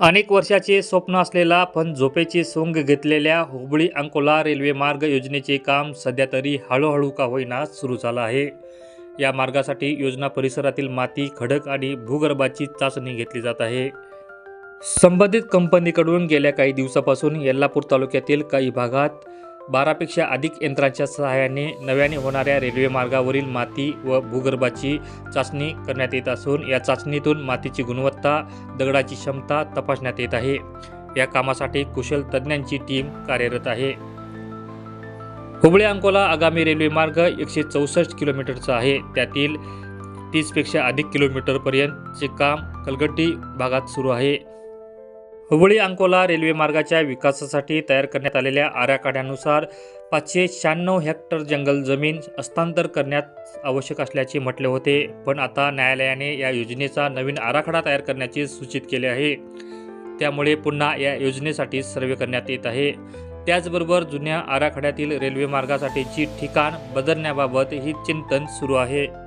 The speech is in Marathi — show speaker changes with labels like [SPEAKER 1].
[SPEAKER 1] अनेक वर्षाचे स्वप्न असलेला पण झोपेची सोंग घेतलेल्या हुबळी अंकोला रेल्वे मार्ग योजनेचे काम सध्या तरी हळूहळू का होईना सुरू झालं आहे. या मार्गासाठी योजना परिसरातील माती खडक आणि भूगर्भाची चाचणी घेतली जात आहे. संबंधित कंपनीकडून गेल्या काही दिवसापासून यल्लापूर तालुक्यातील काही भागात बारापेक्षा अधिक यंत्रांच्या सहाय्याने नव्याने होणाऱ्या रेल्वे मार्गावरील माती व भूगर्भाची चाचणी करण्यात येत असून या चाचणीतून मातीची गुणवत्ता दगडाची क्षमता तपासण्यात येत आहे. या कामासाठी कुशल तज्ज्ञांची टीम कार्यरत आहे. हुबळे अंकोला आगामी रेल्वे मार्ग एकशे चौसष्ट किलोमीटरचा आहे. त्यातील तीसपेक्षा अधिक किलोमीटरपर्यंतचे काम कलगट्टी भागात सुरू आहे. हुबळी अंकोला रेल्वे मार्गाच्या विकासासाठी तयार करण्यात आलेल्या आराखड्यानुसार पाचशे शहाण्णव हेक्टर जंगल जमीन हस्तांतर करण्यात आवश्यक असल्याचे म्हटले होते. पण आता न्यायालयाने या योजनेचा नवीन आराखडा तयार करण्याचे सूचित केले आहे. त्यामुळे पुन्हा या योजनेसाठी सर्वे करण्यात येत आहे. त्याचबरोबर जुन्या आराखड्यातील रेल्वे मार्गासाठीची ठिकाण बदलण्याबाबत ही चिंतन सुरू आहे.